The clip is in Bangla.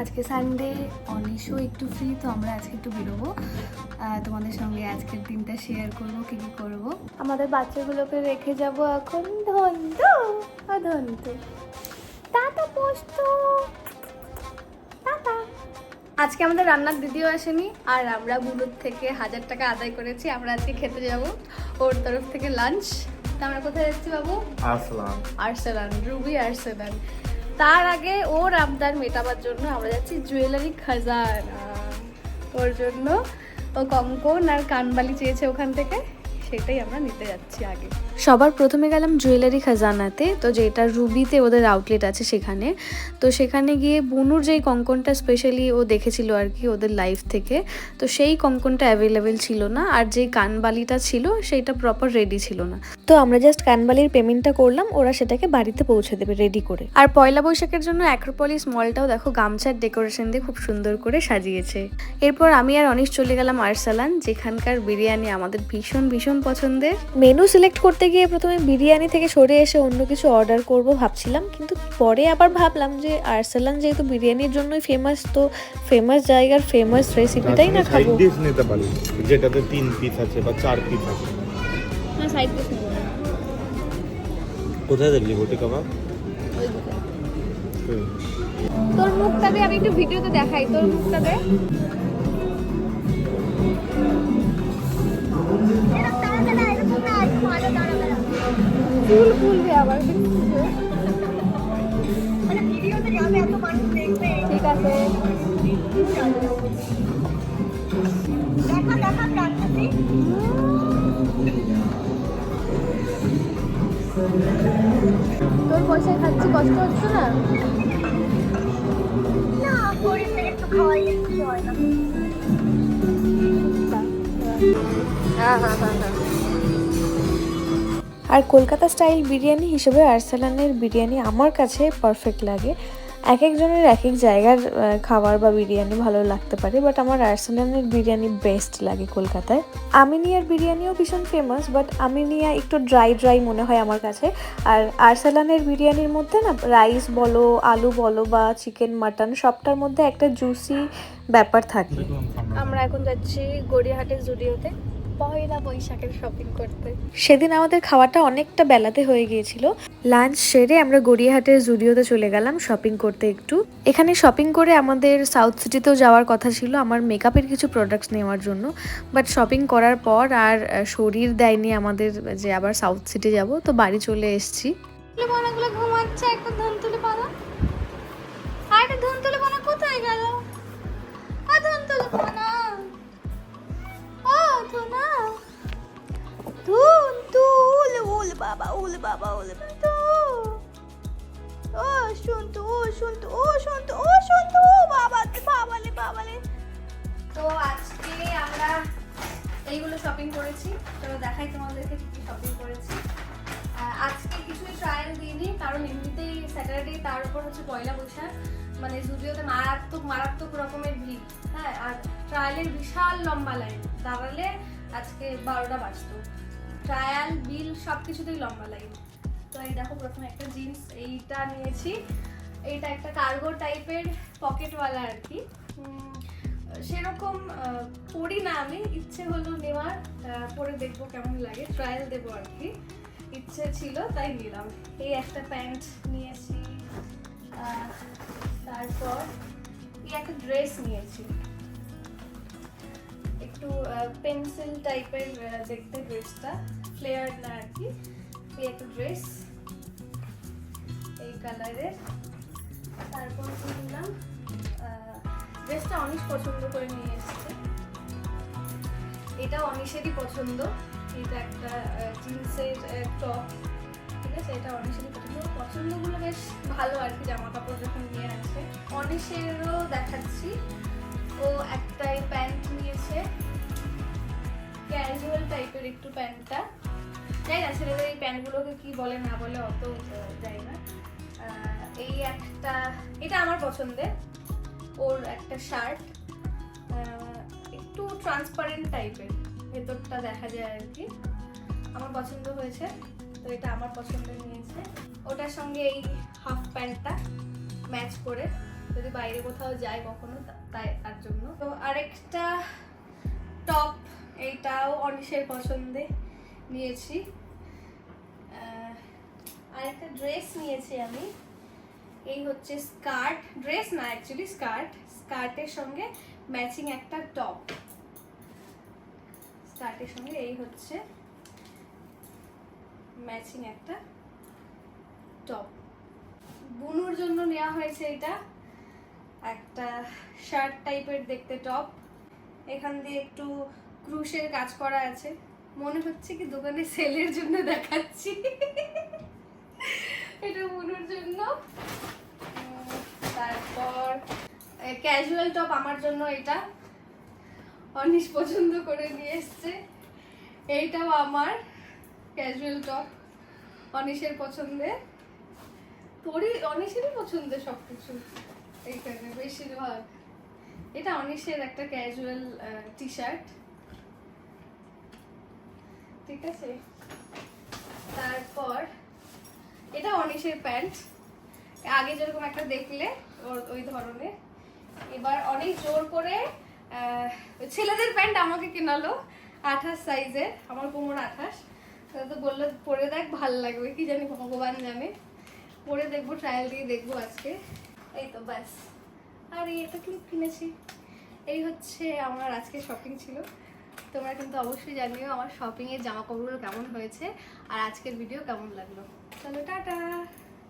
আজকে সানডে অনেশও একটু ফ্রি তো আমরা আজকে একটু বেরোবো। তোমাদের সঙ্গে আজকের দিনটা শেয়ার করব কি কি করব। আমাদের বাচ্চাগুলোকে রেখে যাব এখন। ধন্ত ও ধন্ত। টাটা পোস্ত। আজকে আমাদের রান্নার দিদিও আসেনি আর আমরা বুলুর থেকে হাজার টাকা আদায় করেছি। আমরা আজকে খেতে যাব ওর তরফ থেকে লাঞ্চ তা আমরা কোথায় যাচ্ছি বাবু? আসলাম আর্সেলান রুবি আর্সেলান। তার আগে ওর আবদার মেটাবার জন্য আমরা যাচ্ছি জুয়েলারি খাজানা। ওর জন্য ও কঙ্কন আর কানবালি চেয়েছে ওখান থেকে। সেটাই আমরা নিতে যাচ্ছি আগে। সবার প্রথমে গেলাম জুয়েলারি খাজানাতে, তো যেটা রুবিতে ওদের আউটলেট আছে সেখানে। তো সেখানে গিয়ে বুনুর যেই কঙ্কনটা স্পেশালি ও দেখেছিল আর কি ওদের লাইফ থেকে, তো সেই কঙ্কনটা অ্যাভেলেবেল ছিল না। আর যেই কানবালিটা ছিল, সেইটা প্রপার রেডি ছিল না। তো আমরা জাস্ট কানবালির পেমেন্টটা করলাম, ওরা সেটাকে বাড়িতে পৌঁছে দেবে রেডি করে। আর পয়লা বৈশাখের জন্য অ্যাক্রোপলিস মলটাও দেখো গামছার ডেকোরেশন দিয়ে খুব সুন্দর করে সাজিয়েছে। এরপর আমি আর অনিশ চলে গেলাম আরসালান, যেখানকার বিরিয়ানি আমাদের ভীষণ ভীষণ পছন্দের? মেনু সিলেক্ট করতে গিয়ে প্রথমে বিরিয়ানি থেকে সরে এসে অন্য কিছু অর্ডার করব ভাবছিলাম কিন্তু পরে আবার ভাবলাম যে আরসালান যেহেতু বিরিয়ানির জন্যই ফেমাস তো ফেমাস জায়গার ফেমাস রেসিপিটাই না সাইড খাব ডিশ নিতে পারি যেটাতে তিন পিস আছে বা চার পিস আছে। হ্যাঁ সাইড ডিশ কোথায় দেখলি গোটি কাবাব তোর মুখটা দে আমি একটু ভিডিওতে দেখাই তোর মুখটা দে। ফুল ফুল দে আবার ঠিক আছে। তোর পয়সায় খাচ্ছি কষ্ট হচ্ছে না? আর কলকাতা স্টাইল বিরিয়ানি হিসেবে আরসালানের বিরিয়ানি আমার কাছে পারফেক্ট লাগে। এক একজনের এক এক জায়গার খাবার বা বিরিয়ানি ভালো লাগতে পারে বাট আমার আরসালানের বিরিয়ানি বেস্ট লাগে কলকাতায়। আমিনিয়ার বিরিয়ানিও ভীষণ ফেমাস বাট আমিনিয়া একটু ড্রাই ড্রাই মনে হয় আমার কাছে। আর আরসালানের বিরিয়ানির মধ্যে না রাইস বলো আলু বলো বা চিকেন মাটন সবটার মধ্যে একটা জুসি ব্যাপার থাকে। আমরা এখন যাচ্ছি গড়িয়াহাটের জুডিওতে পয়লা বৈশাখের শপিং করতে। সেদিন আমাদের খাওয়াটা অনেকটা বেলাতে হয়ে গিয়েছিল। লাঞ্চ সেরে আমরা গড়িয়াহাটের জুডিওতে চলে গেলাম শপিং করতে একটু। এখানে শপিং করে আমাদের সাউথ সিটিতেও যাওয়ার কথা ছিল আমার মেকআপের কিছু প্রোডাক্টস নেওয়ার জন্য। বাট শপিং করার পর আর শরীর দেয়নি আমাদের যে আবার সাউথ সিটি যাব তো বাড়ি চলে এসেছি। ঘুমাচ্ছে একটা আর একটা কোথায় গেল? ও ধনা। ধুন, তুল, উল বাবা উল বাবা, উল তো, ও শুনতু ও শুনতু ও শুনতু ও শুনতু বাবা বাবালে বাবালে তো আজকে আমরা এইগুলো শপিং করেছি। তো দেখাই তোমাদেরকে কি কি শপিং করেছি। আজকে কিছুই ট্রায়াল দিইনি, কারণ এমনিতেই স্যাটারডে তার উপর হচ্ছে পয়লা বৈশাখ। মানে জুডিওতে মারাত্মক মারাত্মক রকমের ভিড় হ্যাঁ আর ট্রায়ালের বিশাল লম্বা লাইন দাঁড়ালে আজকে বারোটা বাজতো। ট্রায়াল বিল সব কিছুতেই লম্বা লাইন তো এই দেখো প্রথমে একটা জিন্স এইটা নিয়েছি। এইটা একটা কার্গো টাইপের পকেটওয়ালা আর কি। সেরকম পরি না আমি, ইচ্ছে হলো নেওয়ার পরে দেখব কেমন লাগে। ট্রায়াল দেবো আর কি। ইচ্ছে ছিল, তাই নিলাম। এই একটা প্যান্ট নিয়েছি তারপর এই একটা ড্রেস নিয়েছি। একটু পেন্সিল টাইপের দেখতে ড্রেসটা ফ্লেয়ার না আর কি একটা ড্রেস এই কালারের তারপর কি নিলাম ড্রেসটা অনেক পছন্দ করে নিয়ে এসেছে। এটা অনিশেরই পছন্দ। এটা একটা জিন্সের টপ ঠিক আছে? এটা অনিশেরই পছন্দ। পছন্দগুলো বেশ ভালো আর কি জামা কাপড় যখন নিয়ে আসে। অনিশেরও দেখাচ্ছি। ও একটাই প্যান্ট নিয়েছে। ক্যাজুয়াল টাইপের একটু প্যান্টটা জানি না, ছেলেদের এই প্যান্টগুলোকে কি বলে, না বলে অত জানি না। এই একটা, এটা আমার পছন্দের। ওর একটা শার্ট একটু ট্রান্সপারেন্ট টাইপের ভেতরটা দেখা যায় আর কি। আমার পছন্দ হয়েছে, তো এটা আমার পছন্দ নিয়েছে। ওটার সঙ্গে এই হাফ প্যান্টটা ম্যাচ করে। যদি বাইরে কোথাও যায় কখনো তাই জন্য। তো আরেকটা টপ এইটাও অনিশের পছন্দে নিয়েছি। আরেকটা ড্রেস নিয়েছি আমি। এই হচ্ছে স্কার্ট ড্রেস না অ্যাকচুয়ালি স্কার্ট স্কার্টের সঙ্গে ম্যাচিং একটা টপ স্কার্টের সঙ্গে এই হচ্ছে ম্যাচিং একটা টপ বুনুর জন্য নেওয়া হয়েছে এটা। একটা শার্ট টাইপের দেখতে টপ এখান দিয়ে একটু ক্রুশের কাজ করা আছে। মনে হচ্ছে কি দোকানে সেলের জন্য দেখাচ্ছি। এটা বুনুর জন্য। তারপর ক্যাজুয়াল টপ আমার জন্য এটা। অনিশ পছন্দ করে নিয়ে এসছে। এইটাও আমার ক্যাজুয়াল টপ অনিশের পছন্দের। তোরই অনিশেরই পছন্দের সব কিছু এইখানে বেশিরভাগ এটা অনিশের একটা ক্যাজুয়াল টি শার্ট ঠিক আছে? তারপর, এটা অনিশের প্যান্ট। আগে যেরকম একটা দেখলে, ওর- ওই ধরনের। এবার অনেক জোর করে ছেলেদের প্যান্ট আমাকে কেনালো, আঠাশ সাইজের। আমার কোমর আঠাশ। তো বলল, পরে দেখ, ভালো লাগবে। কি জানি ভগবান জানে। পরে দেখব ট্রায়াল দিয়ে দেখব আজকে। এই তো, ব্যাস। আর এই একটা ক্লিপ কিনেছি। এই হচ্ছে আমার আজকে শপিং ছিল। তোমরা কিন্তু অবশ্যই জানিও আমার শপিংয়ের জামা কাপড়গুলো কেমন হয়েছে আর আজকের ভিডিও কেমন লাগল। চলো, টাটা!